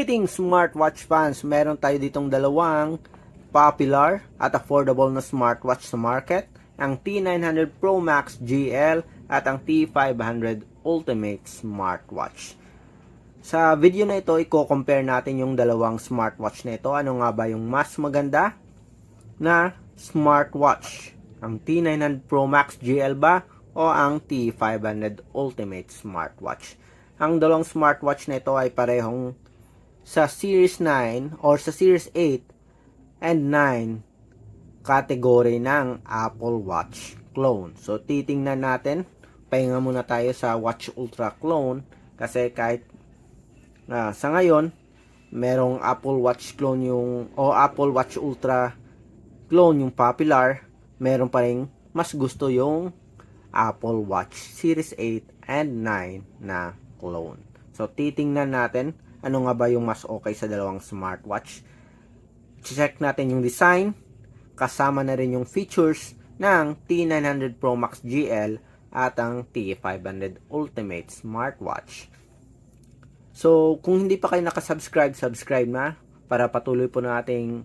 Greetings smartwatch fans! Meron tayo ditong dalawang popular at affordable na smartwatch sa market. Ang T900 Pro Max GL at ang T500 Ultimate Smartwatch. Sa video na ito, i-compare natin yung dalawang smartwatch na ito. Ano nga ba yung mas maganda na smartwatch? Ang T900 Pro Max GL ba o ang T500 Ultimate Smartwatch? Ang dalawang smartwatch na ito ay parehong sa Series 9 or sa Series 8 and 9 category ng Apple Watch clone. So, titingnan natin. Pahinga muna tayo sa Watch Ultra clone kasi kahit na sa ngayon, merong Apple Watch clone yung o Apple Watch Ultra clone yung popular, meron pa rin mas gusto yung Apple Watch Series 8 and 9 na clone. So, titingnan natin ano nga ba yung mas okay sa dalawang smartwatch. Check natin yung design, kasama na rin yung features ng T900 Pro Max GL at ang T500 Ultimate Smartwatch. So, kung hindi pa kayo nakasubscribe, subscribe na para patuloy po nating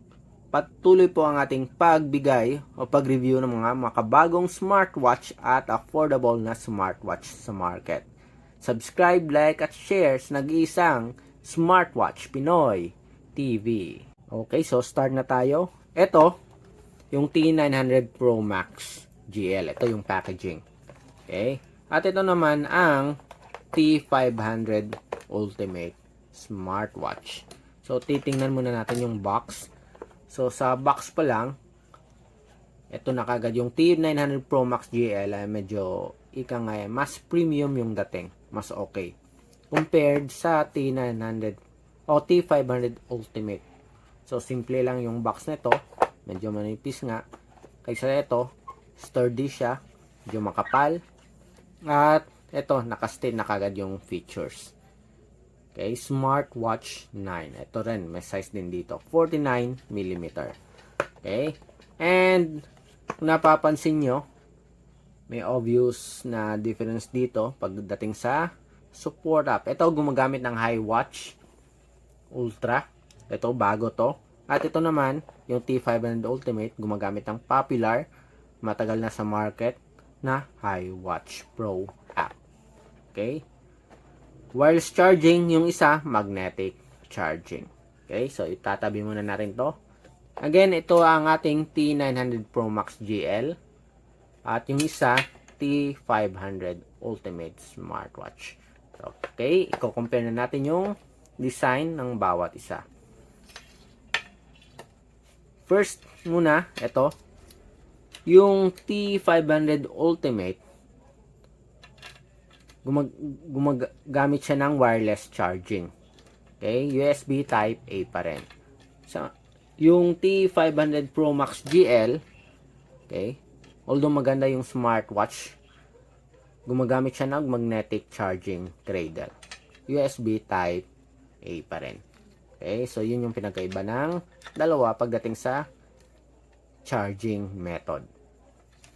patuloy po ang ating pagbigay o pag-review ng mga makabagong smartwatch at affordable na smartwatch sa market. Subscribe, like, at share sa nag-iisang Smartwatch Pinoy TV. Okay, so start na tayo. Ito, yung T900 Pro Max GL. Ito yung packaging. Okay? At ito naman ang T500 Ultimate Smartwatch. So, titingnan muna natin yung box. So, sa box pa lang, ito na kagad yung T900 Pro Max GL ay medyo ika nga eh, mas premium yung dating. Mas okay compared sa T900 o T500 Ultimate. So, simple lang yung box nito. Medyo manipis nga. Kaysa ito, sturdy siya. Medyo makapal. At ito, nakastate na kagad yung features. Okay, Smartwatch 9. Ito rin, may size din dito. 49 mm. Okay. And, kung napapansin nyo, may obvious na difference dito pagdating sa support up. Ito gumagamit ng high watch ultra. Ito bago to. At ito naman, yung T500 Ultimate gumagamit ng popular matagal na sa market na high watch pro app. Okay? Wireless charging, yung isa magnetic charging. Okay? So itatabi muna natin to. Again, ito ang ating T900 Pro Max GL. At yung isa, T500 Ultimate Smartwatch. Okay, i-compare na natin yung design ng bawat isa. First muna, ito, yung T500 Ultimate, gumag gumagamit siya ng wireless charging. Okay, USB Type A pa rin. So, yung T500 Pro Max GL, okay, although maganda yung smartwatch, gumagamit siya ng magnetic charging cradle. USB type A pa rin. Okay, so yun yung pinagkaiba ng dalawa pagdating sa charging method.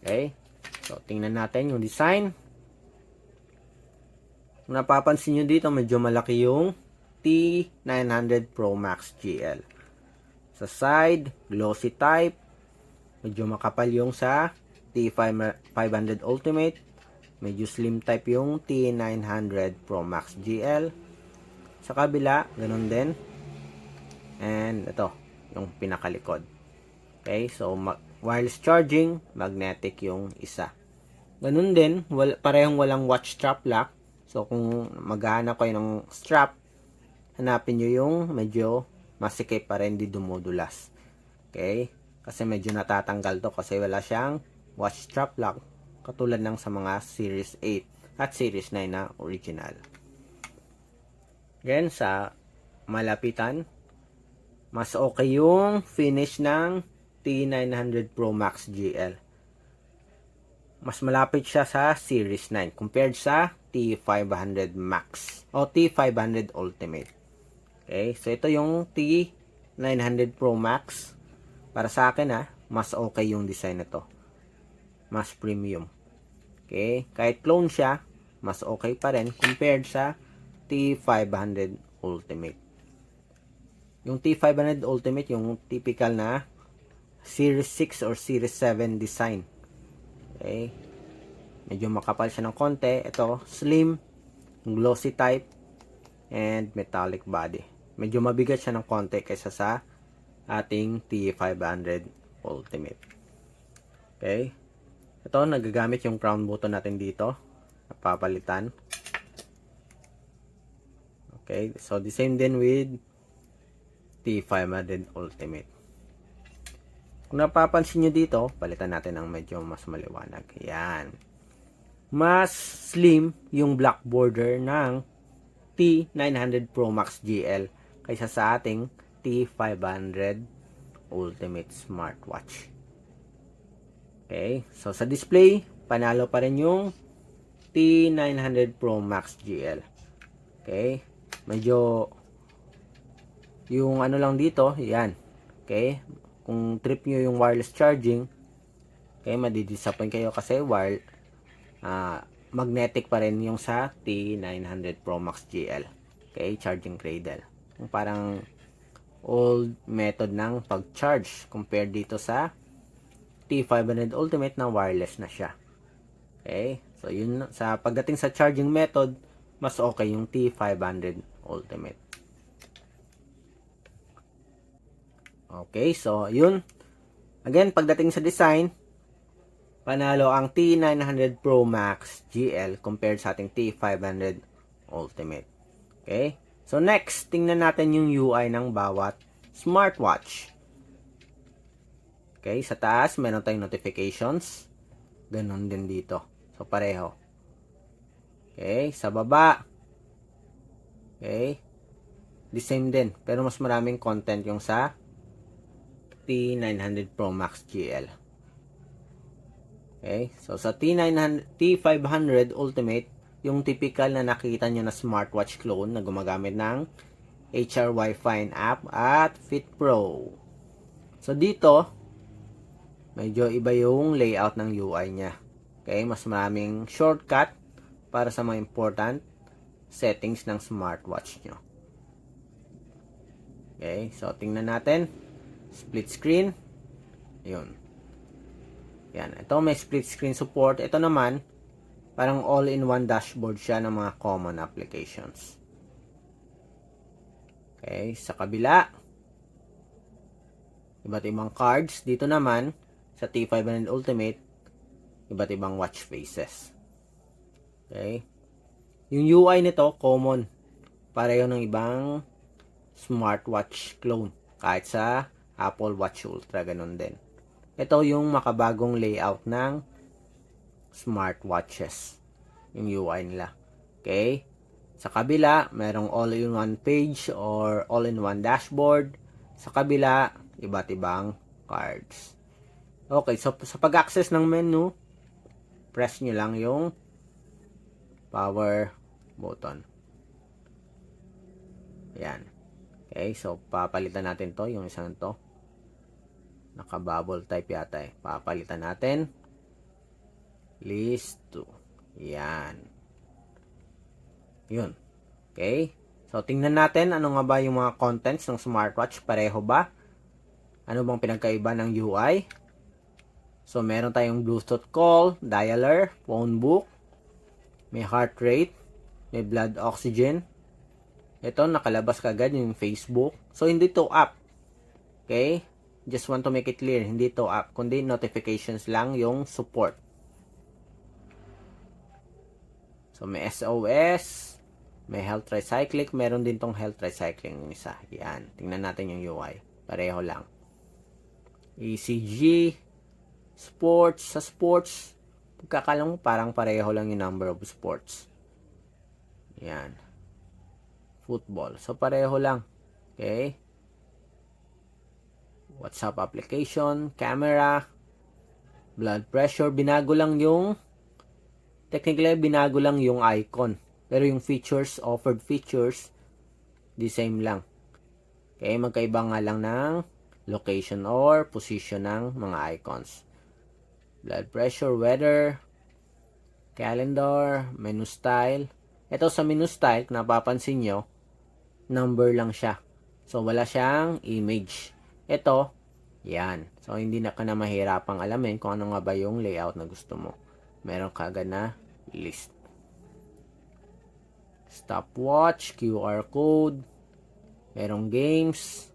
Okay, so tingnan natin yung design. Kung napapansin nyo dito, medyo malaki yung T900 Pro Max GL. Sa side, glossy type. Medyo makapal yung sa T500 Ultimate medyo slim type yung T900 Pro Max GL sa kabila ganun din. And ito yung pinakalikod. Okay so wireless charging magnetic yung isa. Ganun din wal parehong walang watch strap lock. So kung maghahanap kayo ng strap hanapin nyo yung medyo masikip pa rin di dumudulas. Okay? Kasi medyo natatanggal to kasi wala siyang watch strap lock katulad ng sa mga Series 8 at Series 9 na original. Again, sa malapitan, mas okay yung finish ng T900 Pro Max GL. Mas malapit siya sa Series 9 compared sa T500 Max o T500 Ultimate. Okay, so ito yung T900 Pro Max. Para sa akin ha, mas okay yung design nito. Mas premium. Okay? Kahit clone siya, mas okay pa rin compared sa T500 Ultimate. Yung T500 Ultimate, yung typical na Series 6 or Series 7 design. Okay. Medyo makapal siya ng konti. Ito, slim, glossy type, and metallic body. Medyo mabigat siya ng konti kaysa sa ating T500 Ultimate. Okay. Ito, nagagamit yung crown button natin dito. Napapalitan. Okay. So, the same din with T500 Ultimate. Kung napapansin nyo dito, palitan natin ng medyo mas maliwanag. Yan. Mas slim yung black border ng T900 Pro Max GL kaysa sa ating T500 Ultimate Smartwatch. Okay, so sa display, panalo pa rin yung T900 Pro Max GL. Okay, medyo yung ano lang dito, yan. Okay, kung trip nyo yung wireless charging, okay, madidisappoint kayo kasi wire, ah, magnetic pa rin yung sa T900 Pro Max GL. Okay, charging cradle. Parang old method ng pag-charge compared dito sa T500 Ultimate na wireless na siya. Okay? So, yun, sa pagdating sa charging method, mas okay yung T500 Ultimate. Okay, so, yun. Again, pagdating sa design, panalo ang T900 Pro Max GL compared sa ating T500 Ultimate. Okay? So, next, tingnan natin yung UI ng bawat smartwatch. Okay, sa taas, meron tayong notifications. Ganon din dito. So, pareho. Okay, sa baba. Okay. The same din. Pero mas maraming content yung sa T900 Pro Max GL. Okay, so sa T900, T500 Ultimate, yung typical na nakita nyo na smartwatch clone na gumagamit ng HRY Fine app at Fit Pro. So dito, medyo iba yung layout ng UI niya. Okay, mas maraming shortcut para sa mga important settings ng smartwatch nyo. Okay, so tingnan natin. Split screen. Yun. Yan, ito may split screen support. Ito naman, parang all-in-one dashboard siya ng mga common applications. Okay, sa kabila, iba't ibang cards. Dito naman, sa T500 Ultimate, iba't ibang watch faces. Okay. Yung UI nito, common. Pareho ng ibang smartwatch clone. Kahit sa Apple Watch Ultra, ganun din. Ito yung makabagong layout ng smartwatches. Yung UI nila. Okay. Sa kabila, merong all-in-one page or all-in-one dashboard. Sa kabila, iba't ibang cards. Okay, so sa pag-access ng menu, press nyo lang yung power button. Yan. Okay, so papalitan natin to, yung isang to. Naka-bubble type yata eh. Papalitan natin. List 2. Yan. Yun. Okay. So, tingnan natin ano nga ba yung mga contents ng smartwatch. Pareho ba? Ano bang pinagkaiba ng UI? So, meron tayong Bluetooth call, dialer, phone book, may heart rate, may blood oxygen. Ito, nakalabas kagad yung Facebook. So, hindi to app. Okay? Just want to make it clear, hindi to app, kundi notifications lang yung support. So, may SOS, may health recycling, meron din tong health recycling yung isa. Yan, tingnan natin yung UI. Pareho lang. ECG, sports, sa sports, pagkakalang parang pareho lang yung number of sports. Yan. Football. So, pareho lang. Okay? WhatsApp application, camera, blood pressure. Binago lang yung, technically, binago lang yung icon. Pero yung features, offered features, the same lang. Okay, magkaiba nga lang ng location or position ng mga icons. Blood pressure, weather, calendar, menu style. Ito sa menu style, kung napapansin nyo, number lang siya. So, wala siyang image. Ito, yan. So, hindi na ka na mahirapang alamin kung ano nga ba yung layout na gusto mo. Meron ka agad na list. Stopwatch, QR code, merong games.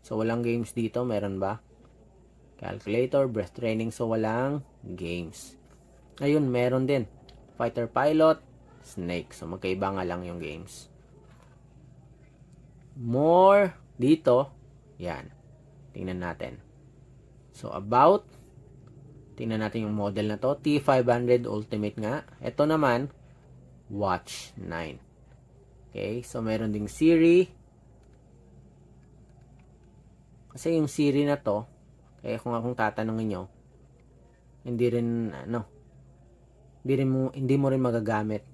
So, walang games dito. Meron ba? Calculator, breath training. So, walang games. Ayun, meron din. Fighter pilot, snake. So, magkaiba nga lang yung games. More dito. Yan. Tingnan natin. So, about. Tingnan natin yung model na to. T500 Ultimate nga. Ito naman, Watch 9. Okay. So, meron ding Siri. Kasi yung Siri na to, kaya kung akong tatanungin nyo, hindi rin, ano, hindi, rin mo, hindi mo rin magagamit.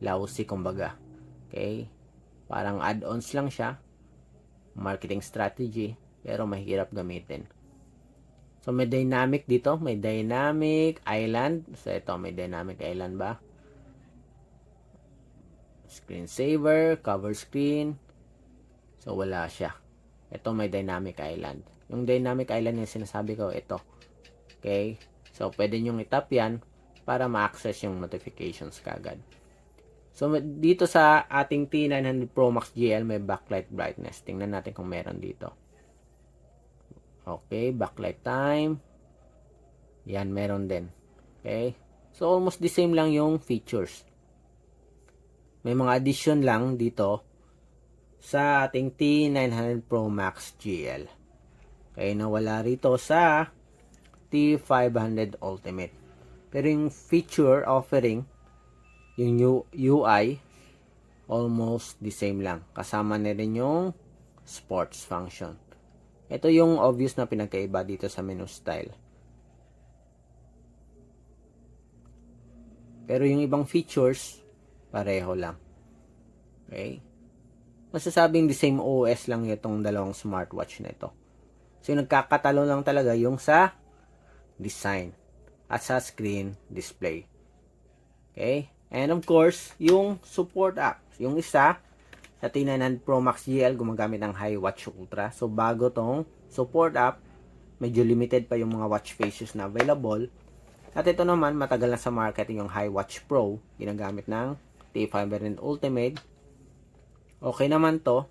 Lousy, kumbaga. Okay? Parang add-ons lang siya. Marketing strategy. Pero mahirap gamitin. So, may dynamic dito. May dynamic island. So, ito, may dynamic island ba? Screensaver, cover screen. So, wala siya. Ito, may dynamic island. Yung dynamic island yung sinasabi ko, ito. Okay? So, pwede nyong itap yan para ma-access yung notifications kagad. So, dito sa ating T900 Pro Max GL, may backlight brightness. Tingnan natin kung meron dito. Okay, backlight time. Yan, meron din. Okay. So, almost the same lang yung features. May mga addition lang dito sa ating T900 Pro Max GL. Okay, nawala rito sa T500 Ultimate. Pero yung feature offering, yung UI, almost the same lang. Kasama na rin yung sports function. Ito yung obvious na pinagkaiba dito sa menu style. Pero yung ibang features, pareho lang. Okay? Masasabing the same OS lang itong dalawang smartwatch na ito. So, yung nagkakatalo lang talaga yung sa design at sa screen display. Okay? And of course, yung support apps. Yung isa, sa T900 Pro Max GL, gumagamit ng HiWatch Ultra. So, bago tong support app, medyo limited pa yung mga watch faces na available. At ito naman, matagal na sa market yung HiWatch Pro, ginagamit ng T500 Ultimate. Okay naman to.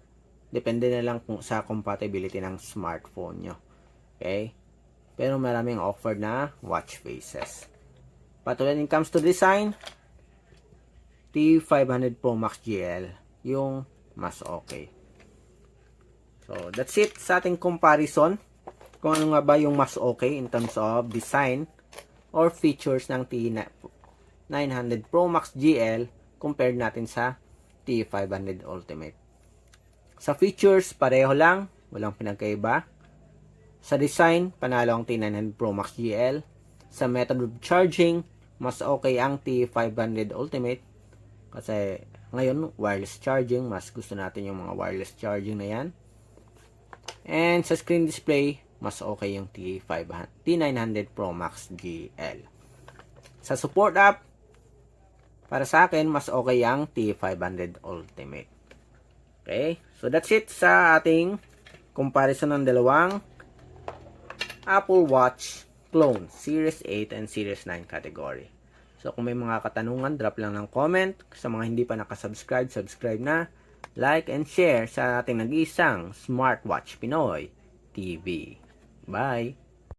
Depende na lang kung sa compatibility ng smartphone nyo. Okay? Pero maraming offer na watch faces. But when it comes to design, T500 Pro Max GL, yung mas okay. So, that's it sa ating comparison. Kung ano nga ba yung mas okay in terms of design or features ng T900 Pro Max GL compared natin sa T500 Ultimate. Sa features, pareho lang. Walang pinagkaiba. Sa design, panalo ang T900 Pro Max GL. Sa method of charging, mas okay ang T500 Ultimate. Kasi ngayon, wireless charging. Mas gusto natin yung mga wireless charging na yan. And sa screen display, mas okay yung T500, T900 Pro Max GL. Sa support app, para sa akin, mas okay ang T500 Ultimate. Okay? So, that's it sa ating comparison ng dalawang Apple Watch clone, Series 8 and Series 9 category. So, kung may mga katanungan, drop lang ng comment. Sa mga hindi pa nakasubscribe, subscribe na. Like and share sa ating nag-iisang Smartwatch Pinoy TV. Bye!